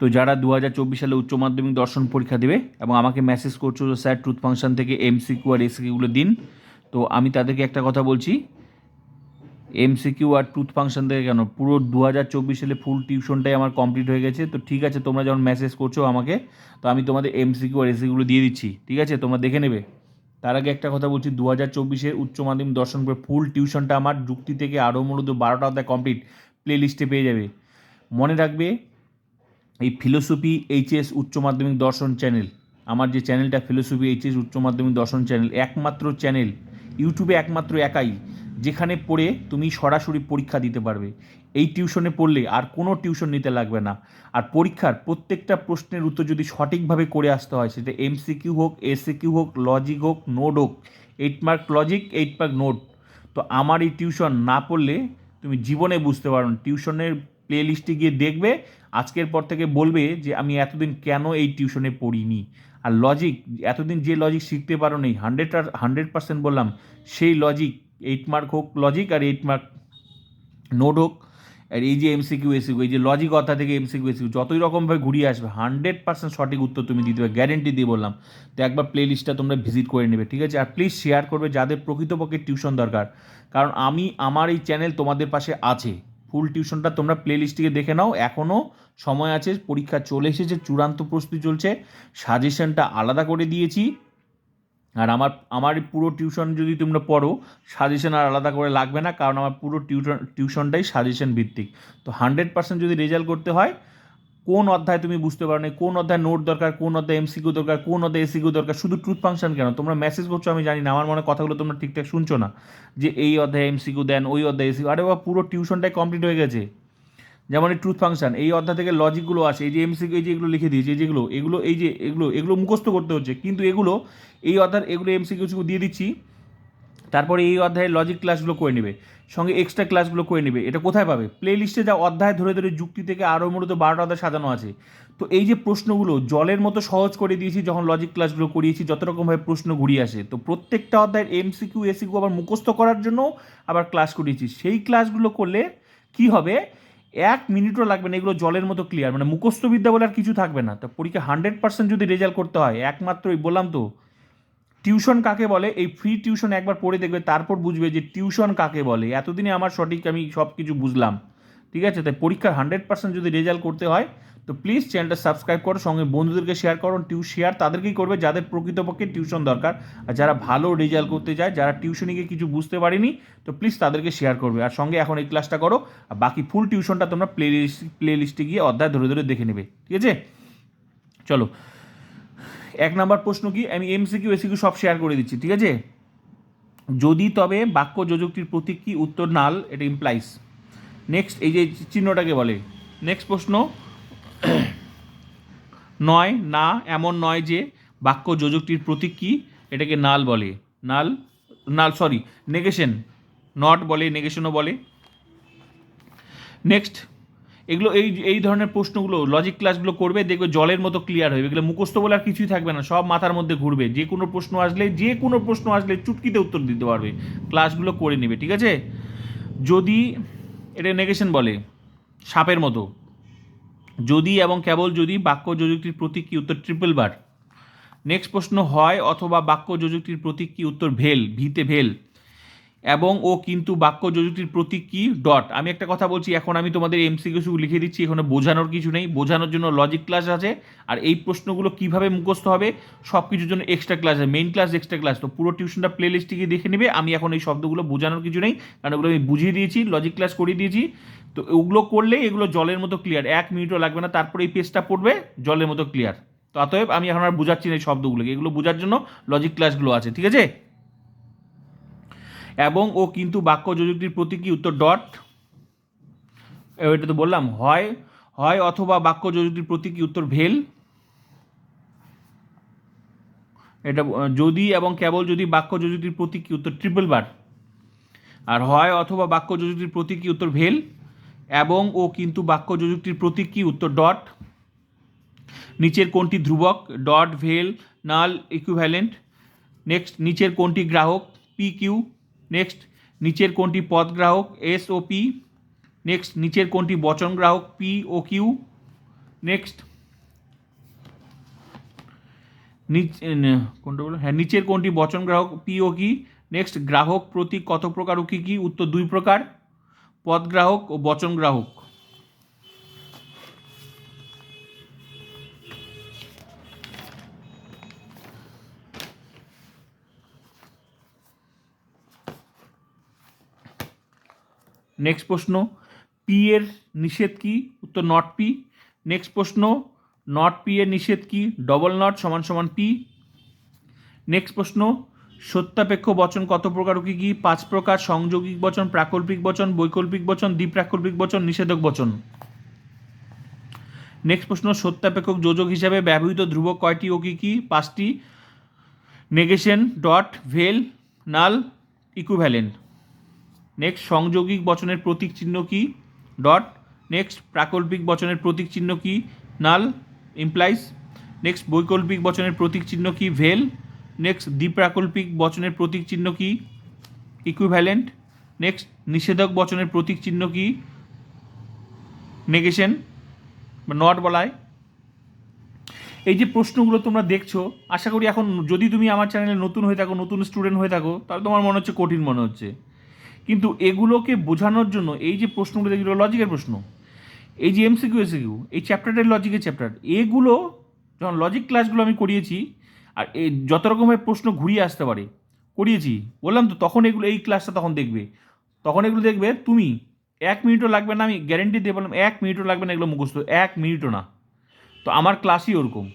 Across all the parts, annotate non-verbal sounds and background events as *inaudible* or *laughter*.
তো যারা দু হাজার চব্বিশ সালে উচ্চ মাধ্যমিক দর্শন পরীক্ষা দেবে এবং আমাকে মেসেজ করছ যে, স্যার ট্রুথ ফাংশন থেকে এমসিকিউ আর এসিকিউগুলো দিন। তো আমি তাদেরকে একটা কথা বলছি এমসিকিউ আর ট্রুথ ফাংশন থেকে কেন? পুরো দু হাজার চব্বিশ সালে ফুল টিউশনটাই আমার কমপ্লিট হয়ে গেছে। তো ঠিক আছে, তোমরা যখন মেসেজ করছ আমাকে, তো আমি তোমাদের এমসিকিউ আর এসিগুলো দিয়ে দিচ্ছি। ঠিক আছে, তোমরা দেখে নেবে। তার আগে একটা কথা বলছি দু হাজার চব্বিশের উচ্চ মাধ্যমিক দর্শন করে ফুল টিউশনটা আমার যুক্তি থেকে আরও মূলত বারোটা অধ্যায় কমপ্লিট প্লে লিস্টে পেয়ে যাবে। মনে রাখবে এই ফিলোসফি এইচএস উচ্চ মাধ্যমিক দর্শন চ্যানেল, আমার যে চ্যানেলটা ফিলোসফি এইচএস উচ্চ মাধ্যমিক দর্শন চ্যানেল, একমাত্র চ্যানেল, ইউটিউবে একমাত্র একাই, যেখানে পড়ে তুমি সরাসরি পরীক্ষা দিতে পারবে। এই টিউশনে পড়লে আর কোনো টিউশন নিতে লাগবে না। আর পরীক্ষার প্রত্যেকটা প্রশ্নের উত্তর যদি সঠিকভাবে করে আসতে হয়, সেটা এমসিকিউ হোক এসিকিউ হোক লজিক হোক নোট হোক eight mark logic eight mark note তো আমার এই টিউশন না পড়লে তুমি জীবনে বুঝতে পারো টিউশনের প্লে লিস্টে গিয়ে দেখবে আজকের পর থেকে বলবে যে আমি এতদিন কেন এই টিউশনে পড়িনি? আর লজিক এতদিন যে লজিক শিখতে পারো নেই হান্ড্রেড হান্ড্রেড পার্সেন্ট বললাম, সেই লজিক এইট মার্ক হোক লজিক আর এইট মার্ক নোট হোক, আর এই যে এমসিকিউ এসিকিউ এই যে লজিক অর্থা থেকে এমসিকিউ এসিকিউ যতই রকমভাবে ঘুরিয়ে আসবে হান্ড্রেড পার্সেন্ট সঠিক উত্তর তুমি দিতে পারবে গ্যারেন্টি দিয়ে বললাম। তো একবার প্লে লিস্টটা তোমরা ভিজিট করে নেবে, ঠিক আছে? আর প্লিজ শেয়ার করবে যাদের প্রকৃতপক্ষে টিউশন দরকার। কারণ আমি, আমার এই চ্যানেল তোমাদের পাশে আছে। ফুল টিউশনটা তোমরা প্লে লিস্টটিকে দেখে নাও। এখনও সময় আছে, পরীক্ষা চলে এসেছে, চূড়ান্ত প্রস্তুতি চলছে। সাজেশনটা আলাদা করে দিয়েছি। আর আমার আমার পুরো টিউশন যদি তোমরা পড়ো সাজেশন আর আলাদা করে লাগবে না, কারণ আমার পুরো টিউশন টিউশনটাই সাজেশন ভিত্তিক। তো হান্ড্রেড পার্সেন্ট যদি রেজাল্ট করতে হয় কোন অধ্যায় তুমি বুঝতে পারো না কোন অধ্যায় নোট দরকার, কোন অধ্যায় এমসিকিউ দরকার, কোন অধ্যায় এসিকিউ দরকার? শুধু ট্রুথ ফাংশন কেন? তোমরা মেসেজ করছ, আমি জানি না। আমার মনে কথাগুলো তোমরা ঠিকঠাক শুনছো না। যে এই অধ্যায়ে এমসিকিউ দেন ওই অধ্যায় এসিকিউ আরে বাবা, পুরো টিউশনটাই কমপ্লিট হয়ে গেছে। যেমন এই ট্রুথ ফাংশন এই অধ্যায় থেকে লজিকগুলো আসে, এই যে এমসিকিউ এই যে এগুলো লিখে দিয়েছে যেগুলো এগুলো এই যে এগুলো এগুলো মুখস্থ করতে হচ্ছে। কিন্তু এগুলো, এই অধ্যায়, এগুলো এমসিকিউ দিয়ে দিচ্ছি। তারপরে এই অধ্যায়ের লজিক ক্লাসগুলো করে নেবে। সঙ্গে এক্সট্রা ক্লাসগুলো করে নেবে। এটা কোথায় পাবে? প্লে লিস্টে যা অধ্যায় ধরে ধরে যুক্তি থেকে আরও মূলত বারোটা অধ্যায় সাজানো আছে। তো এই যে প্রশ্নগুলো, জলের মতো সহজ করে দিয়েছি যখন লজিক ক্লাসগুলো করিয়েছি, যত রকমভাবে প্রশ্ন ঘুরিয়ে আসে, তো প্রত্যেকটা অধ্যায়ের এমসিকিউ এসিকিউ আবার মুখস্থ করার জন্য আবার ক্লাস করিয়েছি। সেই ক্লাসগুলো করলে কি হবে? এক মিনিটও লাগবে না, এগুলো জলের মতো ক্লিয়ার মানে মুখস্থ বিদ্যা বলে আর কিছু থাকবে না। তো পরীক্ষা হান্ড্রেড পার্সেন্ট যদি রেজাল্ট করতে হয় একমাত্র ওই বললাম তো টিউশন কাকে বলে? এই ফ্রি টিউশন একবার পড়ে দেখবে, তারপর বুঝবে যে টিউশন কাকে বলে। এতদিনে আমার সঠিক আমি সব কিছু বুঝলাম। ঠিক আছে? তাই পরীক্ষার হান্ড্রেড পার্সেন্ট যদি রেজাল্ট করতে হয়, তো প্লিজ চ্যানেলটা সাবস্ক্রাইব করো, সঙ্গে বন্ধুদেরকে শেয়ার করো টিউ শেয়ার তাদেরকেই করবে যাদের প্রকৃতপক্ষে টিউশন দরকার। আর যারা ভালো রেজাল্ট করতে চায়, যারা টিউশনে গিয়ে কিছু বুঝতে পারেনি, তো প্লিজ তাদেরকে শেয়ার করবে। আর সঙ্গে এখন এই ক্লাসটা করো, আর বাকি ফুল টিউশনটা তোমরা প্লে লিস্ট প্লে লিস্টে গিয়ে অধ্যায় ধরে ধরে দেখে নেবে। ঠিক আছে? চলো। এক নাম্বার প্রশ্ন কি? আমি এমসিকিউ এসিকিউ সব শেয়ার করে দিচ্ছি, ঠিক আছে? যদি তবে বাক্য যোজকটির প্রতীক কি? উত্তর নাল, এটা ইমপ্লাইস নেক্সট এই যে চিহ্নটাকে বলে। নেক্সট প্রশ্ন, নয়, না, এমন নয় যে বাক্য যোজকটির প্রতীক কি? এটাকে নাল বলে। Null null sorry negation not বলে নেগেশনও বলে। নেক্সট এগুলো এই এই ধরনের প্রশ্নগুলো লজিক ক্লাসগুলো করবে, দেখবে জলের মতো ক্লিয়ার হবে এগুলো মুখস্থ বলে আর কিছুই থাকবে না, সব মাথার মধ্যে ঘুরবে। যে কোনো প্রশ্ন আসলে, যে কোনো প্রশ্ন আসলে চুটকিতে উত্তর দিতে পারবে। ক্লাসগুলো করে নেবে, ঠিক আছে? যদি, এটা নেগেশন বলে, সাপের মতো। যদি এবং কেবল যদি বাক্য যোজকটির প্রতীক কি উত্তর ট্রিপল বার নেক্সট প্রশ্ন হয়, অথবা বাক্য যোজকটির প্রতীক কি উত্তর ভেল, ভিতে ভেল? এবং ও কিন্তু বাক্য যোজকটির প্রতীক কি? ডট আমি একটা কথা বলছি, এখন আমি তোমাদের এমসিকিউ লিখে দিচ্ছি, এখানে বোঝানোর কিছু নেই। বোঝানোর জন্য লজিক ক্লাস আছে, আর এই প্রশ্নগুলো কীভাবে মুখস্থ হবে সব কিছুর জন্য এক্সট্রা ক্লাস আছে মেইন ক্লাস এক্সট্রা ক্লাস তো পুরো টিউশনটা প্লে লিস্টে দেখে নেবে, আমি এখন এই শব্দগুলো বোঝানোর কিছু নেই, কারণ ওগুলো আমি বুঝিয়ে দিয়েছি লজিক ক্লাস করিয়ে দিয়েছি। তো ওগুলো করলে এগুলো জলের মতো ক্লিয়ার এক মিনিটও লাগবে না, তারপরে এই পেজটা পড়বে জলের মতো ক্লিয়ার তো অতএব আমি এখন আর বোঝাচ্ছি না এই শব্দগুলোকে, এগুলো বোঝার জন্য লজিক ক্লাসগুলো আছে, ঠিক আছে? এবং ও কিন্তু বাক্য যোজকটির প্রতীক উত্তর ডট। এটা তো বললাম, হয় হয় অথবা বাক্য যোজকটির প্রতীক উত্তর ভেল। এটা যদি এবং কেবল যদি বাক্য যোজকটির প্রতীক উত্তর ট্রিপল বার আর হয় অথবা বাক্য যোজকটির প্রতীক উত্তর ভেল, এবং ও কিন্তু বাক্য যোজকটির প্রতীক উত্তর ডট। নিচের কোনটি ধ্রুবক? Dot, vel, null equivalent next নিচের কোনটি গ্রাহক? পি কিউ নেক্সট নিচের কোনটি পদ গ্রাহক? এস ও পি নেক্সট নিচের কোনটি বচন গ্রাহক? পি ও কিউ নেক্সট নিচ কোনটা বলো হ্যাঁ নিচের কোনটি বচন গ্রাহক? পি ও কি নেক্সট গ্রাহক প্রতীক কত প্রকার ও কী কী? উত্তর দুই প্রকার। পদ গ্রাহক ও বচন গ্রাহক। নেক্সট প্রশ্ন পি এর নিষেধ কি? উত্তর নট পি নেক্সট প্রশ্ন নট পি এর নিষেধ কি? ডবল নট সমান সমান পি নেক্সট প্রশ্ন, সত্যাপেক্ষ বচন কত প্রকার কি কি? পাঁচ প্রকার, সংযোগিক বচন, প্রাকল্পিক বচন, বৈকল্পিক বচন, দ্বিপ্রাকল্পিক বচন, নিষেধক বচন। নেক্সট প্রশ্ন, সত্যাপেক্ষক যোজক হিসাবে ব্যবহৃত ধ্রুবক কয়টি ও কি কি? পাঁচটি। Negation dot vel null equivalent next সংযোগিক বচনের প্রতীক চিহ্ন কি? ডট নেক্সট প্রাকল্পিক বচনের প্রতীক চিহ্ন কি? নাল ইমপ্লাইজ নেক্সট বৈকল্পিক বচনের প্রতীক চিহ্ন কি? ভেল নেক্সট দ্বিপ্রাকল্পিক বচনের প্রতীক চিহ্ন কি? ইকুইভ্যালেন্ট নেক্সট নিষেধক বচনের প্রতীক চিহ্ন কি? নেগেশন বা নট বলায়। এই যে প্রশ্নগুলো তোমরা দেখছ, আশা করি এখন যদি তুমি আমার চ্যানেলে নতুন হয়ে থাকো, নতুন স্টুডেন্ট হয়ে থাকো, তাহলে তোমার মনে হচ্ছে কঠিন মনে হচ্ছে। কিন্তু এগুলোকে বোঝানোর জন্য এই যে প্রশ্নগুলো যেগুলো লজিকের প্রশ্ন। এই যে এমসিকিউ এসিকিউ এই চ্যাপ্টারটার লজিকের চ্যাপ্টার এগুলো যখন লজিক ক্লাসগুলো আমি করিয়েছি, আর এই যত রকমের প্রশ্ন ঘুরিয়ে আসতে পারে, করিয়েছি, বললাম তো, তখন এগুলো, এই ক্লাসটা তখন দেখবে। তখন এগুলো দেখবে, তুমি, এক মিনিটও লাগবে না, আমি গ্যারেন্টি দিয়ে বললাম, এক মিনিটও লাগবে না এগুলো মুখস্থ, এক মিনিটও না। তো আমার ক্লাসই ওরকম।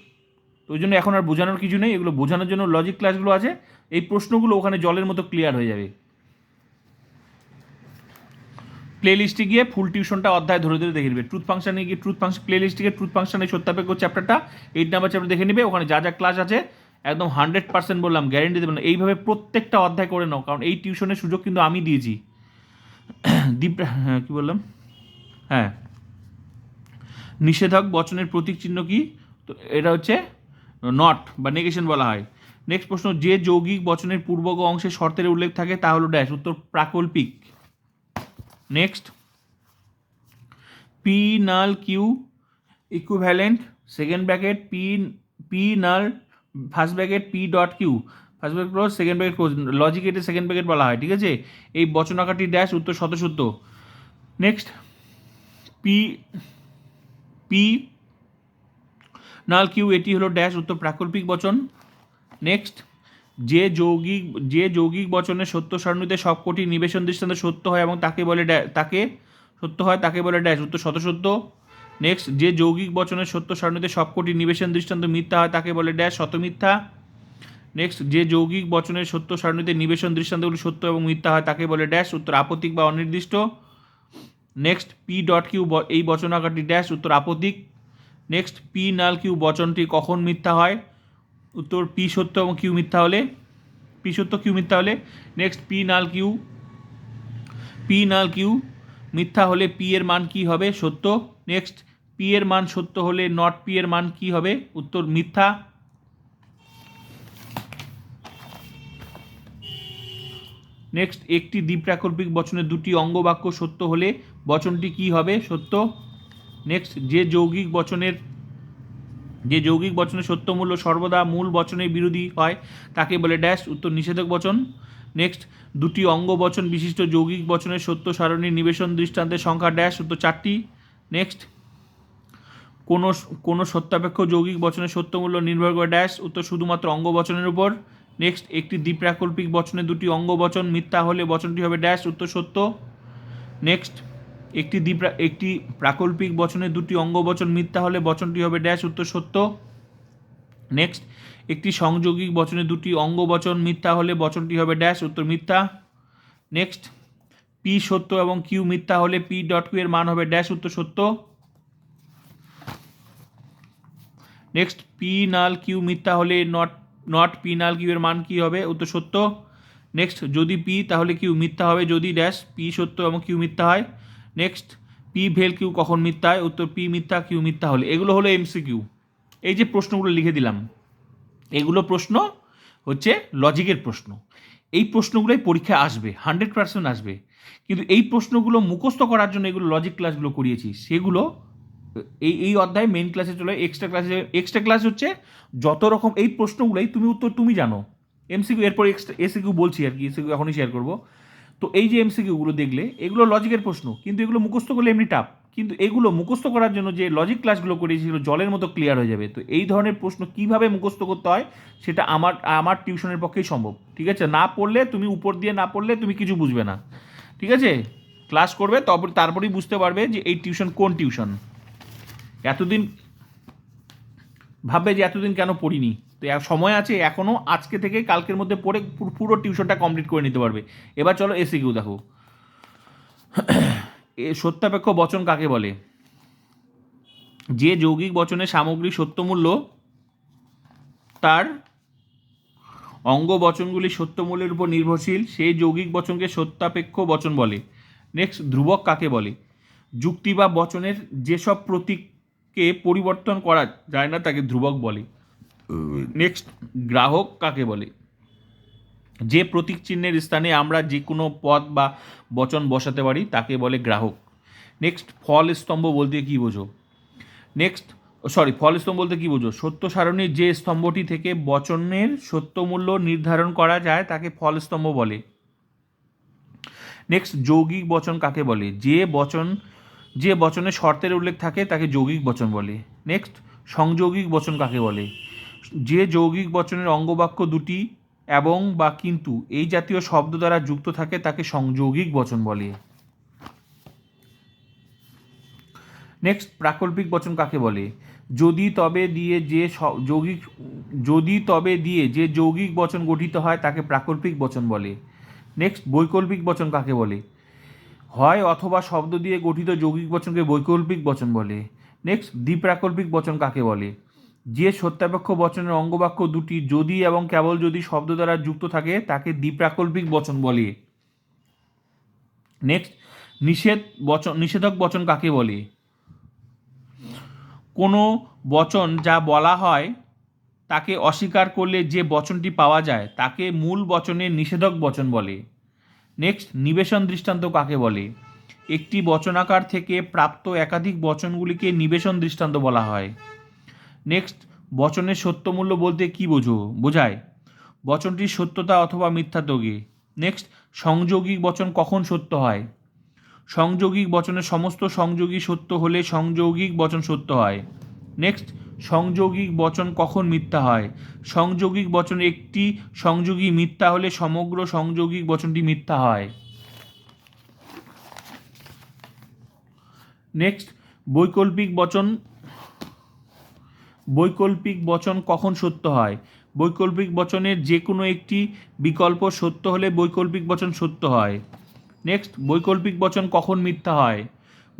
তো ওই জন্য এখন আর বোঝানোর কিছু নেই, এগুলো বোঝানোর জন্য লজিক ক্লাসগুলো আছে, এই প্রশ্নগুলো ওখানে জলের মতো ক্লিয়ার হয়ে যাবে। প্লে লিস্টে গিয়ে ফুল টিউশনটা অধ্যায় ধরে ধরে দেখে নেবে। ট্রুথ ফাংশনে গিয়ে ট্রুথ ফাংশন প্লে লিস্টে গিয়ে ট্রুথ ফাংশনে সত্যাপেক্ষ চ্যাপ্টারটা এইট নাম্বার চ্যাপ্টার দেখে নেবে। ওখানে যা যা ক্লাস আছে, একদম হান্ড্রেড পার্সেন্ট বললাম গ্যারেন্টি দেবেন এইভাবে প্রত্যেকটা অধ্যায় করে নাও, কারণ এই টিউশনের সুযোগ কিন্তু আমি দিয়েছি। *coughs* দীপ হ্যাঁ কী বললাম? হ্যাঁ। নিষেধক বচনের প্রতীক চিহ্ন কি? তো এটা হচ্ছে নট বা নেগেশন বলা হয়। নেক্সট প্রশ্ন, যে যৌগিক বচনের পূর্বক অংশে শর্তের উল্লেখ থাকে, তা হলো ড্যাশ উত্তর প্রাকল্পিক। Next P null Q equivalent second bracket P P null first bracket P dot Q first bracket close second bracket close logic এটে সেকেন্ড ব্র্যাকেট বলা হয়, ঠিক আছে? এই বচনাকাটি ড্যাশ উত্তর শতসূত্র next P P null Q এটি হলো ড্যাশ উত্তর প্রাকল্পিক বচন। নেক্সট যে যৌগিক যে যৌগিক বচনের সত্য সারণীতে সবকটি নিবেশন দৃষ্টান্ত সত্য হয় এবং তাকে বলে তাকে সত্য হয়, তাকে বলে ড্যাশ। উত্তর শতসত্য নেক্সট যে যৌগিক বচনের সত্য সারণীতে সবকটি নিবেশন দৃষ্টান্ত মিথ্যা হয়, তাকে বলে ড্যাশ শতমিথ্যা নেক্সট যে যৌগিক বচনের সত্য সারণীতে নিবেশন দৃষ্টান্তগুলি সত্য এবং মিথ্যা হয়, তাকে বলে ড্যাশ। উত্তর আপতিক বা অনির্দিষ্ট। নেক্সট পি ডট কিউ এই বচনাকারটি ড্যাশ, উত্তর আপতিক নেক্সট পি নাল কিউ বচনটি কখন মিথ্যা হয়? উত্তর পি সত্য এবং কিউ মিথ্যা হলে, পি সত্য, কিউ মিথ্যা হলে next P null Q, P null Q, মিথ্যা হলে পি এর মান কি হবে সত্য নেক্সট পি এর মান সত্য হলে নট পি এর মান কি হবে উত্তর মিথ্যা। নেক্সট একটি দ্বিপ্রাকল্পিক বচনের দুটি অঙ্গ বাক্য সত্য হলে বচনটি কি হবে সত্য। নেক্সট যে যৌগিক বচনের যে যৌগিক বচনের সত্য মূল্য সর্বদা মূল বচনের বিরোধী হয়, তাকে বলে ড্যাশ, উত্তর নিষেধক বচন। নেক্সট, দুটি অঙ্গ বচন বিশিষ্ট যৌগিক বচনের সত্য সারণীর নিবেশন দৃষ্টান্তের সংখ্যা ড্যাশ, উত্তর চারটি। নেক্সট, কোনো কোনো সত্যাপেক্ষ যৌগিক বচনের সত্য মূল্য নির্ভর করে ড্যাশ, উত্তর শুধুমাত্র অঙ্গ বচনের উপর। নেক্সট, একটি দ্বিপ্রাকল্পিক বচনে দুটি অঙ্গ বচন মিথ্যা হলে বচনটি হবে ড্যাশ, উত্তর সত্য। নেক্সট একটি দ্বিপ্রা, একটি প্রাকল্পিক বচনে দুটি অঙ্গ বচন মিথ্যা হলে বচনটি হবে ড্যাশ উত্তর সত্য। নেক্সট, একটি সংযোগিক বচনে দুটি অঙ্গ বচন মিথ্যা হলে বচনটি হবে ড্যাশ উত্তর মিথ্যা। নেক্সট, পি সত্য এবং কিউ মিথ্যা হলে পি ডট কিউ এর মান হবে ড্যাশ উত্তর সত্য। নেক্সট, পি নাল কিউ মিথ্যা হলে not not P null Q এর মান কি হবে উত্তর সত্য। নেক্সট, যদি পি তাহলে কিউ মিথ্যা হবে, যদি ড্যাশ পি সত্য এবং কিউ মিথ্যা হয়। নেক্সট পি ভেল কিউ কখন মিথ্যা উত্তর পি মিথ্যা কিউ মিথ্যা হলে। এগুলো হলো এমসিকিউ এই যে প্রশ্নগুলো লিখে দিলাম, এগুলো প্রশ্ন হচ্ছে লজিকের প্রশ্ন। এই প্রশ্নগুলোই পরীক্ষায় আসবে, হান্ড্রেড পার্সেন্ট আসবে। কিন্তু এই প্রশ্নগুলো মুখস্থ করার জন্য এগুলো লজিক ক্লাসগুলো করিয়েছি। সেগুলো, এই এই অধ্যায় মেন ক্লাসে চলে এক্সট্রা ক্লাসে এক্সট্রা ক্লাস হচ্ছে যত রকম এই প্রশ্নগুলোই, তুমি উত্তর তুমি জানো। এমসিকিউ এরপর এক্সট্রা এসিকিউ বলছি আর কি এসিকিউ এখনই শেয়ার করব। তো এই যে এমসিকিউগুলো দেখলে, এগুলো লজিকের প্রশ্ন, কিন্তু এগুলো মুখস্থ করলে এমনি টাফ কিন্তু এগুলো মুখস্থ করার জন্য যে লজিক ক্লাসগুলো করেছি সেগুলো জলের মতো ক্লিয়ার হয়ে যাবে। তো এই ধরনের প্রশ্ন কীভাবে মুখস্থ করতে হয়, সেটা আমার আমার টিউশনের পক্ষেই সম্ভব। ঠিক আছে? না পড়লে তুমি উপর দিয়ে না পড়লে তুমি কিছু বুঝবে না। ঠিক আছে? ক্লাস করবে, তবে, তারপরেই বুঝতে পারবে যে এই টিউশন কোন টিউশন এতদিন ভাববে যে এতদিন কেন পড়িনি। তো সময় আছে এখনও আজকে থেকে কালকের মধ্যে পড়ে পুরো- টিউশনটা কমপ্লিট করে নিতে পারবে। এবার চলো এসি কিউ দেখো। *clears throat* এ সত্যাপেক্ষ বচন কাকে বলে? যে যৌগিক বচনের সামগ্রিক সত্যমূল্য, তার অঙ্গ বচনগুলি সত্যমূল্যের উপর নির্ভরশীল, সেই যৌগিক বচনকে সত্যাপেক্ষ বচন বলে। নেক্সট ধ্রুবক কাকে বলে? যুক্তি বা বচনের যেসব প্রতীককে পরিবর্তন করা যায় না, তাকে ধ্রুবক বলে। নেক্সট গ্রাহক কাকে বলে? যে প্রতীক চিহ্নের স্থানে আমরা যে কোনো পদ বা বচন বসাতে পারি, তাকে বলে গ্রাহক। নেক্সট ফল স্তম্ভ বলতে কী বোঝো? নেক্সট সরি ফল স্তম্ভ বলতে কী বোঝো? সত্য সারণীর যে স্তম্ভটি থেকে বচনের সত্যমূল্য নির্ধারণ করা যায়, তাকে ফল স্তম্ভ বলে। নেক্সট যৌগিক বচন কাকে বলে? যে বচন, যে বচনে শর্তের উল্লেখ থাকে, তাকে যৌগিক বচন বলে। নেক্সট সংযৌগিক বচন কাকে বলে? যে যৌগিক বচনের অঙ্গবাক্য দুটি, এবং বা কিন্তু এই জাতীয় শব্দ দ্বারা যুক্ত থাকে, তাকে সংযৌগিক বচন বলে। নেক্সট প্রাকল্পিক বচন কাকে বলে? যদি তবে দিয়ে যে যৌগিক, যদি তবে দিয়ে যে যৌগিক বচন গঠিত হয়, তাকে প্রাকল্পিক বচন বলে। নেক্সট বৈকল্পিক বচন কাকে বলে? হয় অথবা শব্দ দিয়ে গঠিত যৌগিক বচনকে বৈকল্পিক বচন বলে। নেক্সট দ্বিপ্রাকল্পিক বচন কাকে বলে? যে সত্যাপেক্ষ বচনের অঙ্গবাক্য দুটি যদি এবং কেবল যদি শব্দ দ্বারা যুক্ত থাকে, তাকে দ্বিপ্রাকল্পিক বচন বলে। নেক্সট নিষেধ বচন, নিষেধক বচন কাকে বলে? কোনো বচন যা বলা হয়, তাকে অস্বীকার করলে যে বচনটি পাওয়া যায়, তাকে মূল বচনের নিষেধক বচন বলে। নেক্সট নিবেশন দৃষ্টান্ত কাকে বলে? একটি বচনাকার থেকে প্রাপ্ত একাধিক বচনগুলিকে নিবেশন দৃষ্টান্ত বলা হয়। নেক্সট বচনের সত্যমূল্য বলতে কি বোঝো? বোঝায়, বচনটির সত্যতা অথবা মিথ্যা মিথ্যাত্বকে নেক্সট সংযোগিক বচন কখন সত্য হয়? সংযোগিক বচনের সমস্ত সংযোগী সত্য হলে সংযৌগিক বচন সত্য হয়। নেক্সট সংযোগিক বচন কখন মিথ্যা হয়? সংযোগিক বচন একটি সংযোগী মিথ্যা হলে সমগ্র সংযোগিক বচনটি মিথ্যা হয়। নেক্সট বৈকল্পিক বচন বৈকল্পিক বচন কখন সত্য হয়? বৈকল্পিক বচনের যে কোনো একটি বিকল্প সত্য হলে বৈকল্পিক বচন সত্য হয়। নেক্সট বৈকল্পিক বচন কখন মিথ্যা হয়?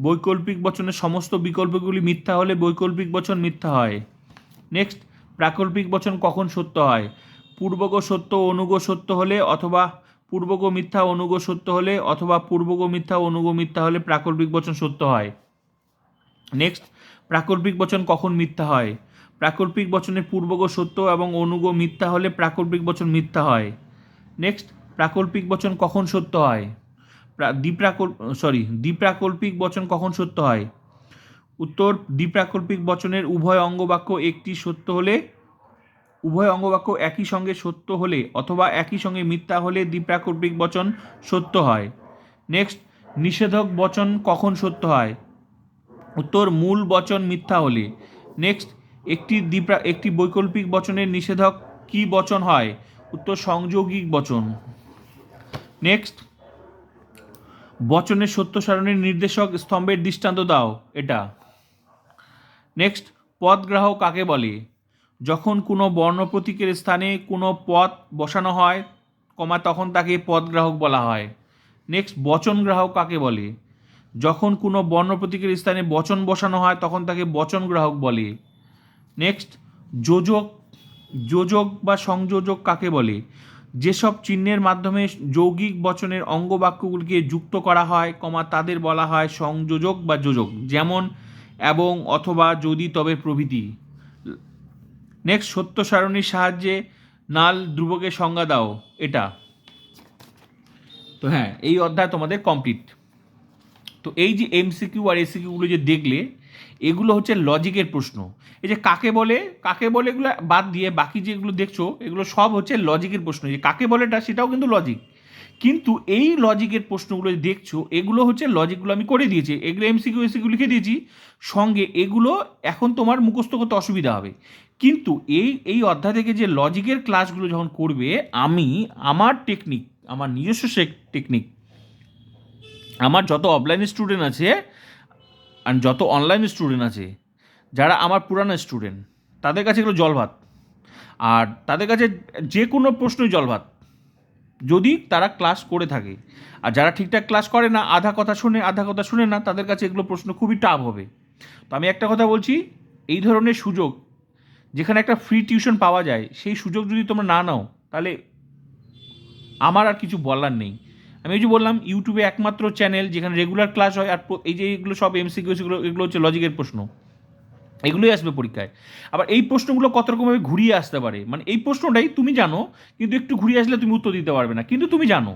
বৈকল্পিক বচনের সমস্ত বিকল্পগুলি মিথ্যা হলে বৈকল্পিক বচন মিথ্যা হয়। নেক্সট প্রাকল্পিক বচন কখন সত্য হয়? পূর্বগ সত্য অনুগ সত্য হলে অথবা পূর্বগ মিথ্যা অনুগ সত্য হলে অথবা পূর্বগ মিথ্যা অনুগ মিথ্যা হলে প্রাকল্পিক বচন সত্য হয়। নেক্সট প্রাকল্পিক বচন কখন মিথ্যা হয়? প্রাকল্পিক বচনের পূর্বগ সত্য এবং অনুগ মিথ্যা হলে প্রাকল্পিক বচন মিথ্যা হয়। নেক্সট প্রাকল্পিক বচন কখন সত্য হয়? প্রা- দ্বিপ্রাকল সরি দ্বিপ্রাকল্পিক বচন কখন সত্য হয়? উত্তর, দ্বিপ্রাকল্পিক বচনের উভয় অঙ্গবাক্য একটি সত্য হলে, উভয় অঙ্গবাক্য একই সঙ্গে সত্য হলে অথবা একই সঙ্গে মিথ্যা হলে দ্বিপ্রাকল্পিক বচন সত্য হয়। নেক্সট নিষেধক বচন কখন সত্য হয়? উত্তর, মূল বচন মিথ্যা হলে। নেক্সট একটি দ্বিপ্রা একটি বৈকল্পিক বচনের নিষেধক কি বচন হয়? উত্তর, সংযোগিক বচন। নেক্সট বচনের সত্য সারণীর নির্দেশক স্তম্ভের দৃষ্টান্ত দাও, এটা। নেক্সট পদগ্রাহক কাকে বলে? যখন কোনো বর্ণ প্রতীকের স্থানে কোনো পদ বসানো হয়, কমা, তখন তাকে পদগ্রাহক বলা হয়। নেক্সট বচন গ্রাহক কাকে বলে? যখন কোনো বর্ণ প্রতীকের স্থানে বচন বসানো হয়, তখন তাকে বচন গ্রাহক বলে। নেক্সট যোজক যোজক বা সংযোজক কাকে বলে? যেসব চিহ্নের মাধ্যমে যৌগিক বচনের অঙ্গবাক্যগুলিকে যুক্ত করা হয়, কমা তাদের বলা হয় সংযোজক বা যোজক, যেমন এবং অথবা যদি তবে প্রভৃতি। নেক্সট সত্য সারণীর সাহায্যে নাল ধ্রুবকের সংজ্ঞা দাও, এটা। তো হ্যাঁ এই অধ্যায় তোমাদের কমপ্লিট তো এই যে এমসিকিউ আর এসিকিউগুলো যে দেখলে এগুলো হচ্ছে লজিকের প্রশ্ন। এই যে কাকে বলে কাকে বলে এগুলো বাদ দিয়ে বাকি যেগুলো দেখছ, এগুলো সব হচ্ছে লজিকের প্রশ্ন। যে কাকে বলেটা সেটাও কিন্তু লজিক। কিন্তু এই লজিকের প্রশ্নগুলো দেখছ, এগুলো হচ্ছে লজিকগুলো আমি করে দিয়েছি। এগুলো এমসিকিউ এসিকিউ লিখে দিয়েছি। সঙ্গে এগুলো এখন তোমার মুখস্থ করতে অসুবিধা হবে। কিন্তু এই এই অধ্যায় থেকে যে লজিকের ক্লাসগুলো যখন করবে, আমি, আমার টেকনিক আমার নিজস্ব টেকনিক আমার যত অফলাইন স্টুডেন্ট আছে আর যত অনলাইন স্টুডেন্ট আছে, যারা আমার পুরানো স্টুডেন্ট তাদের কাছে এগুলো জল ভাত। আর তাদের কাছে যে কোনো প্রশ্নই জল ভাত। যদি তারা ক্লাস করে থাকে। আর যারা ঠিকঠাক ক্লাস করে না, আধা কথা শুনে, আধা কথা শুনে না, তাদের কাছে এগুলো প্রশ্ন খুবই টাফ হবে। তো আমি একটা কথা বলছি, এই ধরনের সুযোগ, যেখানে একটা ফ্রি টিউশন পাওয়া যায়, সেই সুযোগ যদি তোমরা না নাও, তাহলে আমার আর কিছু বলার নেই। আমি এই যে বললাম ইউটিউবে একমাত্র চ্যানেল যেখানে রেগুলার ক্লাস হয় আর এই যে এগুলো সব এমসিকিউ এগুলো এগুলো হচ্ছে লজিকের প্রশ্ন। এগুলোই আসবে পরীক্ষায়। আবার এই প্রশ্নগুলো কত রকমভাবে ঘুরিয়ে আসতে পারে? মানে এই প্রশ্নটাই তুমি জানো, কিন্তু একটু ঘুরিয়ে আসলে তুমি উত্তর দিতে পারবে না। কিন্তু তুমি জানো,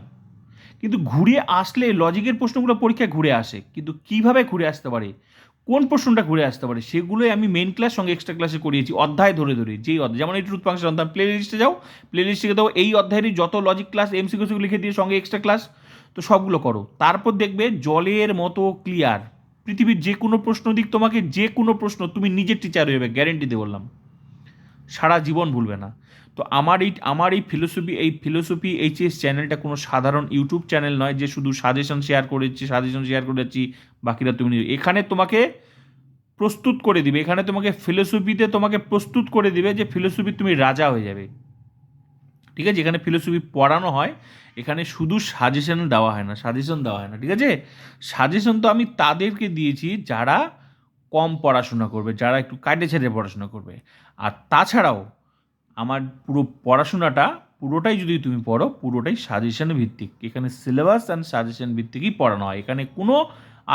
কিন্তু ঘুরিয়ে আসলে লজিকের প্রশ্নগুলো পরীক্ষায় ঘুরে আসে, কিন্তু কীভাবে ঘুরে আসতে পারে? কোন প্রশ্নটা ঘুরে আসতে পারে? সেগুলোই আমি মেন ক্লাস সঙ্গে এক্সট্রা ক্লাসে করিয়েছি, অধ্যায় ধরে ধরে। যেই অধ্যায়, যেমন এই ট্রুথ ফাংশন তুমি প্লে লিস্টে যাও প্লে লিস্টে দাও এই অধ্যায়েরই যত লজিক ক্লাস এমসিকিউ লিখে দিয়ে সঙ্গে এক্সট্রা ক্লাস তো সবগুলো করো। তারপর দেখবে জলের মতো ক্লিয়ার পৃথিবীর যে কোনো প্রশ্ন দিক তোমাকে, যে কোনো প্রশ্ন তুমি নিজের টিচার হয়ে যাবে গ্যারেন্টি দিয়ে বললাম। সারা জীবন ভুলবে না। তো আমার এই আমার এই ফিলোসফি এই ফিলোসফি এইচএস চ্যানেলটা কোনো সাধারণ ইউটিউব চ্যানেল নয় যে শুধু সাজেশন শেয়ার করেছি সাজেশন শেয়ার করে যাচ্ছি বাকিরা তুমি এখানে তোমাকে প্রস্তুত করে দিবে। এখানে তোমাকে ফিলোসফিতে তোমাকে প্রস্তুত করে দিবে যে ফিলোসফি তুমি রাজা হয়ে যাবে। ঠিক আছে? এখানে ফিলোসফি পড়ানো হয়, এখানে শুধু সাজেশন দেওয়া হয় না সাজেশন দেওয়া হয় না, ঠিক আছে? সাজেশন তো আমি তাদেরকে দিয়েছি যারা কম পড়াশোনা করবে, যারা একটু কাটে ছেড়ে পড়াশোনা করবে। আর তাছাড়াও আমার পুরো পড়াশোনাটা পুরোটাই যদি তুমি পড়ো, পুরোটাই সাজেশন ভিত্তিক। এখানে সিলেবাস অ্যান্ড সাজেশন ভিত্তিকই পড়ানো হয়। এখানে কোনো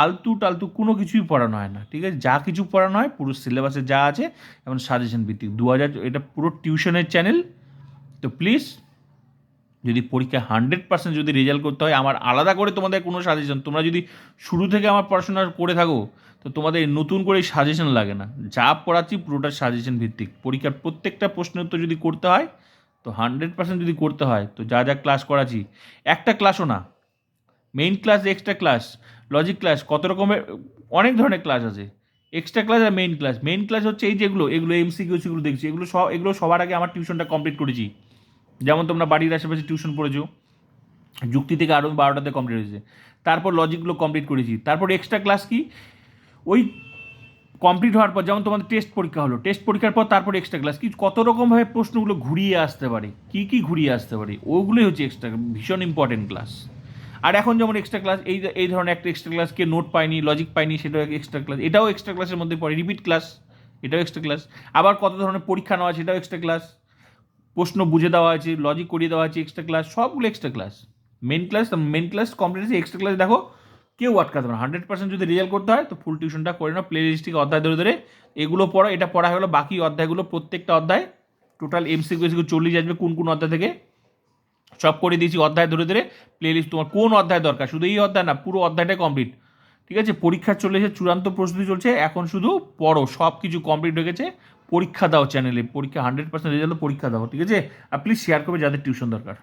আলতু টালতু কোনো কিছুই পড়ানো হয় না, ঠিক আছে? যা কিছু পড়ানো হয়, পুরো সিলেবাসে যা আছে এবং সাজেশন ভিত্তিক। দু হাজার এটা পুরো টিউশনের চ্যানেল তো প্লিজ যদি পরীক্ষা হান্ড্রেড পার্সেন্ট যদি রেজাল্ট করতে হয়, আমার আলাদা করে তোমাদের কোনো সাজেশন তোমরা যদি শুরু থেকে আমার পড়াশোনা করে থাকো, তো তোমাদের নতুন করে সাজেশন লাগে না। যা পড়াচ্ছি পুরোটা সাজেশন ভিত্তিক। পরীক্ষার প্রত্যেকটা প্রশ্ন উত্তর যদি করতে হয়, তো হান্ড্রেড পার্সেন্ট যদি করতে হয়, তো যা যা ক্লাস করাচ্ছি, একটা ক্লাসও না। Main class extra class logic class কত রকমের, অনেক ধরনের ক্লাস আছে। এক্সট্রা ক্লাস আর মেইন ক্লাস মেইন ক্লাস হচ্ছে এই যেগুলো, এগুলো এমসিকিউ সেগুলো দেখছি, এগুলো সব, এগুলো সবার আগে আমার টিউশনটা কমপ্লিট করেছি। যেমন তোমরা বাড়ির আশেপাশে টিউশন পড়েছো, যুক্তি থেকে আরও বারোটাতে কমপ্লিট হয়েছে। তারপর লজিকগুলো কমপ্লিট করেছি। তারপর এক্সট্রা ক্লাস কি? ওই কমপ্লিট হওয়ার পর, যেমন তোমাদের টেস্ট পরীক্ষা হলো টেস্ট পরীক্ষার পর তারপর এক্সট্রা ক্লাস কি কত রকমভাবে প্রশ্নগুলো ঘুরিয়ে আসতে পারে? কি কি ঘুরিয়ে আসতে পারে? ওগুলোই হচ্ছে এক্সট্রা ভীষণ ইম্পর্টেন্ট ক্লাস আর এখন যেমন এক্সট্রা ক্লাস এই এই ধরনের একটা এক্সট্রা ক্লাস কে নোট পায়নি লজিক পায়নি সেটাও এক্সট্রা ক্লাস এটাও এক্সট্রা ক্লাসের মধ্যে পড়ে রিপিট ক্লাস এটাও এক্সট্রা ক্লাস আবার কত ধরনের পরীক্ষা নেওয়া সেটাও এক্সট্রা ক্লাস প্রশ্ন বুঝে দেওয়া আছে লজিক করিয়ে দেওয়া আছে এক্সট্রা ক্লাস সবগুলো extra class main class main class complete আছে এক্সট্রা ক্লাস দেখো, কেউ আটকাতে না। হান্ড্রেড পার্সেন্ট যদি রেজাল্ট করতে হয়, তো ফুল টিউশনটা করে নাও প্লে লিস্ট থেকে অধ্যায় ধরে ধরে এগুলো পড়ো, এটা পড়া গেলো, বাকি অধ্যায়গুলো প্রত্যেকটা অধ্যায় টোটাল এমসিকিউ এসিকিউ চল্লিশ আসবে কোন কোন অধ্যায় থেকে। সব করে দিয়েছি অধ্যায় ধরে ধরে প্লে লিস্ট তোমার কোন অধ্যায় দরকার, শুধু এই অধ্যায় না, পুরো অধ্যায়টাই কমপ্লিট ঠিক আছে? পরীক্ষা চলে এসে চূড়ান্ত প্রস্তুতি চলছে, এখন শুধু পড়ো সব কিছু কমপ্লিট হয়ে গেছে। পরীক্ষা দাও চ্যানেলে পরীক্ষা হান্ড্রেড পার্সেন্ট রেজাল্ট পরীক্ষা দাও, ঠিক আছে? আর প্লিজ শেয়ার করবে যাদের টিউশন দরকার।